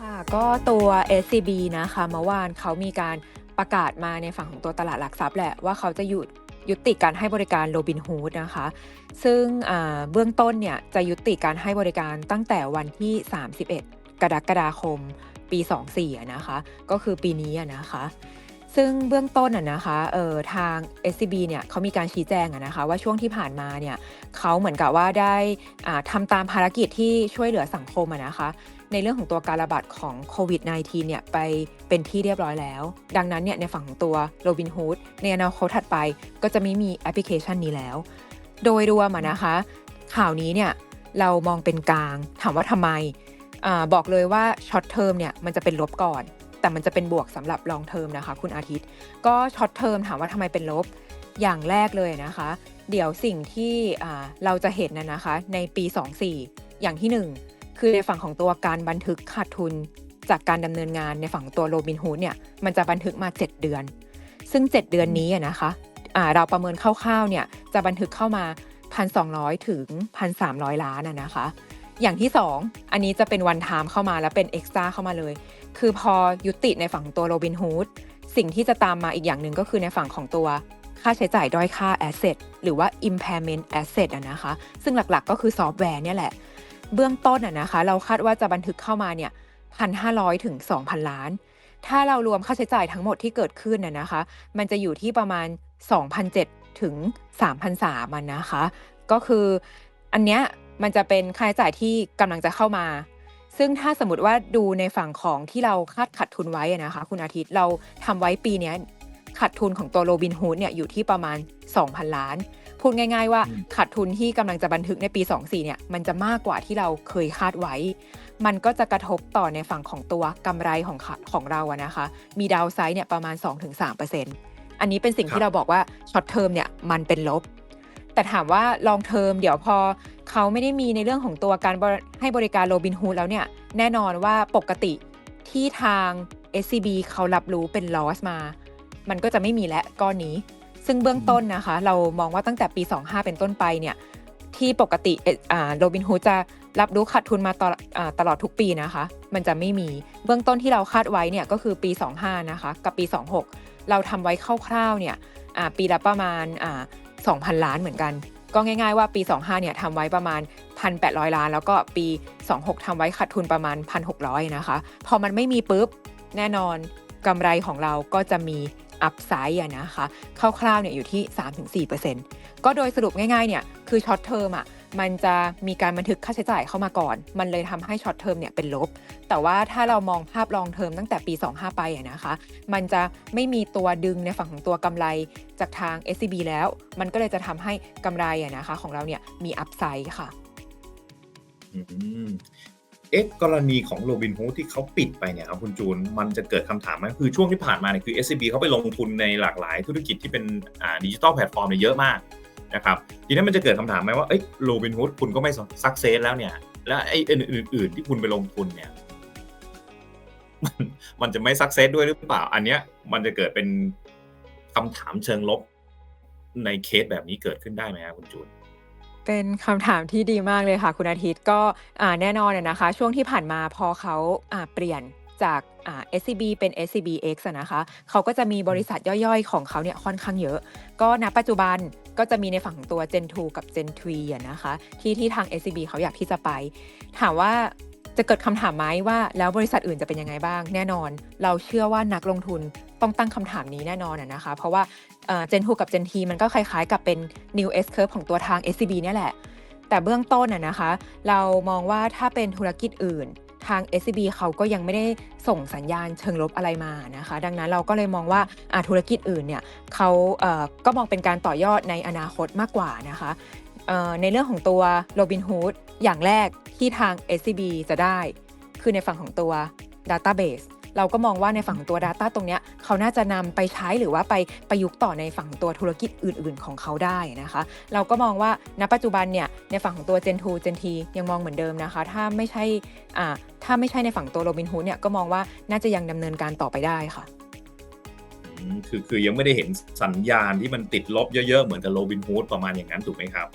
ค่ะก็ตัว SCB นะคะเมื่อวานเขามีการประกาศมาในฝั่งของตัวตลาดหลักทรัพย์แหละว่าเขาจะหยุดยุติการให้บริการโรบินฮูดนะคะ ซึ่งเบื้องต้นเนี่ยจะยุติการให้บริการตั้งแต่วันที่ 31 กรกฎาคมปี 24นะคะ ก็คือปีนี้นะคะ ซึ่งเบื้องต้นอะนะคะเอ่อทาง SCB เนี่ยเขามีการชี้แจงอะนะคะว่าช่วงที่ผ่านมาเนี่ยเขาเหมือนกับว่าได้อ่าทำตามภารกิจที่ช่วยเหลือสังคมอะนะคะในเรื่องของตัวการระบาดของโควิด -19 เนี่ยไปเป็นที่เรียบร้อยแล้ว ดังนั้นเนี่ยในฝั่งของตัว Robinhood ในอนาคตถัดไปก็จะไม่มีแอปพลิเคชันนี้แล้ว โดยรวมอะนะคะ ข่าวนี้เนี่ยเรามองเป็นกลางถามว่าทำไมอาบอกเลยว่าช็อตเทอมเนี่ยมันจะเป็นลบก่อน แต่มันจะเป็นบวกสำหรับลองเทอมนะคะ คุณอาทิตย์ ก็ช็อตเทอมถามว่าทำไมเป็นลบอย่างแรกเลยนะคะ เดี๋ยวสิ่งที่เราจะเห็นนะนะคะ ในปี 24 อย่างที่ 1 คือในฝั่งของตัวการบันทึกขาดทุน จากการดำเนินงานในฝั่งตัวโรบินฮูดเนี่ยมันจะบันทึกมา 7 เดือน ซึ่ง 7 เดือนนี้นะคะเราประเมินคร่าวๆเนี่ยจะบันทึกเข้ามา 1,200 ถึง 1,300 ล้านนะคะ อย่างที่ 2 อันนี้จะเป็นวันไทม์เข้ามาแล้วเป็นเอ็กซ์ตร้าเข้ามาเลย คือพอยุติในฝั่งตัวโรบินฮูดสิ่งที่จะตามมาอีกอย่างหนึ่งก็คือในฝั่งของตัวค่าใช้จ่ายด้อยค่า asset หรือว่า impairment asset อะนะคะ ซึ่งหลักๆก็คือซอฟต์แวร์เนี่ยแหละ เบื้องต้นอะนะคะ เราคาดว่าจะบันทึกเข้ามาเนี่ย1,500ถึง2,000ล้าน ถ้าเรารวมค่าใช้จ่ายทั้งหมดที่เกิดขึ้นนะนะคะ มันจะอยู่ที่ประมาณ2,007ถึง3,003มันนะคะ ก็คืออันเนี้ย มันจะเป็นค่าใช้จ่ายที่กำลังจะเข้ามา ซึ่งถ้าสมมติว่าดูในฝั่งของที่เราคาดขัดทุนไว้อะนะคะ คุณอาทิตย์เราทำไว้ปีเนี้ยขาดทุนของตัวโรบินฮูดเนี่ยอยู่ที่ประมาณ 2,000 ล้าน พูดง่าย ๆ ว่าอืมขาดทุนที่กำลังจะบันทึกในปี 24 เนี่ย มันจะมากกว่าที่เราเคยคาดไว้ มันก็จะกระทบต่อในฝั่งของตัวกำไรของขาของเราอะนะคะ มีดาวไซด์เนี่ยประมาณ 2-3%อันนี้เป็นสิ่งครับที่เราบอกว่าช็อตเทอมเนี่ยมันเป็นลบ แต่ถามว่าลองเทอมเดี๋ยวพอเขาไม่ได้มีในเรื่องของตัวการให้บริการโรบินฮูดแล้วเนี่ย แน่นอนว่าปกติที่ทาง SCB เขารับรู้เป็น loss มา มันก็จะไม่มีและก้อนนี้ ซึ่งเบื้องต้นนะคะ เรามองว่าตั้งแต่ปี 25 เป็นต้นไปเนี่ย ที่ปกติโรบินฮูดจะรับรู้ขาดทุนมาตลอดตลอดทุกปีนะคะ มันจะไม่มีเบื้องต้นที่เราคาดไว้เนี่ยก็คือปี 25 นะคะ กับปี 26 เราทำไว้คร่าวๆเนี่ยปีละประมาณ 2,000 ล้านเหมือนกัน ก็ง่ายๆว่าปี 25เนี่ยทำไว้ประมาณ 1,800 ล้าน แล้วก็ปี 26ทำไว้ขาดทุนประมาณ 1,600 นะคะ พอมันไม่มีปุ๊บแน่นอนกำไรของเราก็จะมีอัพไซด์อะนะคะคร่าวๆเนี่ยอยู่ที่ 3-4%ก็โดยสรุปง่ายๆเนี่ยคือช็อตเทอมอะ มันจะมีการบันทึกค่าใช้จ่ายเข้ามาก่อน มันเลยทำให้ช็อตเทอมเนี่ยเป็นลบ แต่ว่าถ้าเรามองภาพลองเทอมตั้งแต่ปี 25 ไปนะคะ มันจะไม่มีตัวดึงในฝั่งของตัวกำไรจากทาง SCB แล้ว มันก็เลยจะทำให้กำไรนะคะของเราเนี่ยมีอัพไซด์ค่ะเอ๊ะกรณีของโรบินฮูดที่เขาปิดไปเนี่ยครับคุณจูน มันจะเกิดคำถามไหมคือช่วงที่ผ่านมาเนี่ยคือ SCB เขาไปลงทุนในหลากหลายธุรกิจที่เป็นดิจิตอลแพลตฟอร์มเนี่ยเยอะมาก นะครับทีนี้มันจะเกิดคำถามไหมว่าเอ้ยโรบินฮูดคุณก็ไม่สักเซสแล้วเนี่ย แล้วไอ้อื่นๆที่คุณไปลงทุนเนี่ยมันจะไม่สักเซสด้วยหรือเปล่า อันเนี้ยมันจะเกิดเป็นคำถามเชิงลบในเคสแบบนี้เกิดขึ้นได้ไหมครับคุณจูนเป็นคำถามที่ดีมากเลยค่ะ คุณอาทิตย์ก็แน่นอนอะนะคะ ช่วงที่ผ่านมาพอเขาเปลี่ยน จากอ่า SCB เป็น SCBX อะนะคะเขาก็จะมีบริษัทย่อยๆ ของเขาเนี่ยค่อนข้างเยอะ ก็ณปัจจุบันก็จะมีในฝั่งตัว Gen 2 กับ Gen 3อะนะคะที่ที่ทาง SCB เขาอยากที่จะไป ถามว่าจะเกิดคำถามไหมว่าแล้วบริษัทอื่นจะเป็นยังไงบ้าง แน่นอน เราเชื่อว่านักลงทุนต้องตั้งคำถามนี้แน่นอนนะคะ เพราะว่าเจน2กับ Gen T มันก็คล้ายๆ กับเป็น New S Curve ของตัวทาง SCB เนี่ยแหละ แต่เบื้องต้นอะนะคะ เรามองว่าถ้าเป็นธุรกิจอื่น ทาง SCB เขาก็ยังไม่ได้ส่งสัญญาณเชิงลบอะไรมานะคะ ดังนั้นเราก็เลยมองว่าธุรกิจอื่นเนี่ยเขาเออก็มองเป็นการต่อยอดในอนาคตมากกว่านะคะในเรื่องของตัว Robinhood อย่างแรกที่ทาง SCB จะได้ คือในฝั่งของตัว Database เราก็มองว่าในฝั่งของตัว Data ตรงเนี้ยเขาน่าจะนำไปใช้หรือว่าไปประยุกต์ต่อในฝั่งตัวธุรกิจอื่น ๆ ของเขาได้นะคะ เราก็มองว่าณปัจจุบันเนี่ยในฝั่งของตัว Gen 2 Gen T ยังมองเหมือนเดิมนะคะ ถ้าไม่ใช่ ถ้าไม่ใช่ในฝั่งตัว Robinhood เนี่ยก็มองว่าน่าจะยังดำเนินการต่อไปได้ค่ะอืมคือคือยังไม่ได้เห็นสัญญาณที่มันติดลบเยอะๆ เหมือนกับโรบินฮูดประมาณอย่างนั้นถูกไหมครับ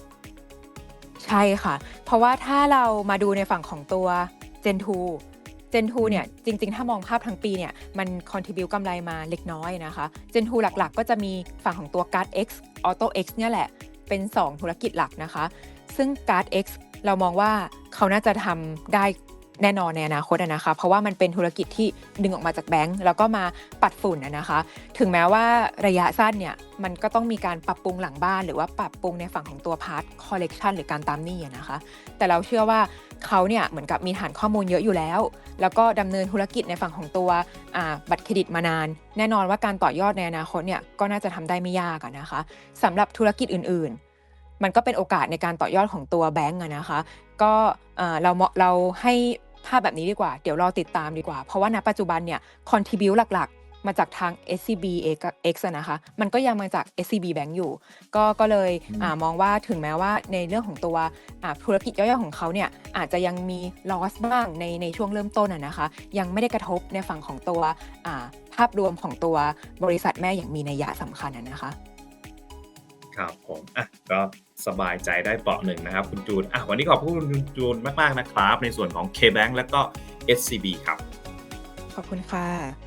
ใช่ค่ะ เพราะว่าถ้าเรามาดูในฝั่งของตัว Gen 2 Gen 2อืมเนี่ยจริงๆ ถ้ามองภาพทั้งปีเนี่ยมัน contribute กำไรมาเล็กน้อยนะคะ Gen 2หลักๆ ก็จะมีฝั่งของตัว Card X Auto X เนี่ยแหละ เป็น 2 ธุรกิจหลักนะคะ ซึ่ง Card X เรามองว่าเขาน่าจะทำได้ แน่นอนในอนาคตนะคะ เพราะว่ามันเป็นธุรกิจที่ดึงออกมาจากแบงก์แล้วก็มาปัดฝุ่นนะคะ ถึงแม้ว่าระยะสั้นเนี่ยมันก็ต้องมีการปรับปรุงหลังบ้าน หรือว่าปรับปรุงในฝั่งของตัวพาร์ทคอลเลกชันหรือการตามหนี้นะคะ แต่เราเชื่อว่าเขาเนี่ยเหมือนกับมีฐานข้อมูลเยอะอยู่แล้ว แล้วก็ดำเนินธุรกิจในฝั่งของตัวบัตรเครดิตมานาน แน่นอนว่าการต่อยอดในอนาคตเนี่ยก็น่าจะทำได้ไม่ยากนะคะสำหรับธุรกิจอื่น มันก็เป็นโอกาสในการต่อยอดของตัวแบงก์อะนะคะ ก็เอ่อเราเหมาะเราให้ภาพแบบนี้ดีกว่า เดี๋ยวรอติดตามดีกว่า เพราะว่าณปัจจุบันเนี่ยคอนทิบิวหลักๆ มาจากทาง SCB X อะนะคะ มันก็ยังมาจาก SCB Bank อยู่ ก็ก็เลยอืมอามองว่าถึงแม้ว่าในเรื่องของตัวอ่าธุรกิจย่อยๆของเขาเนี่ยอาจจะยังมี loss บ้างในในช่วงเริ่มต้นอะนะคะ ยังไม่ได้กระทบในฝั่งของตัวอ่าภาพรวมของตัวบริษัทแม่อย่างมีนัยยะสำคัญอะนะคะ ครับผมอะก็สบายใจได้เปราะหนึ่งนะครับ คุณจูนอะวันนี้ขอบคุณคุณจูนมาก ๆ นะครับ ในส่วนของ K-Bank และก็ SCB ครับ ขอบคุณค่ะ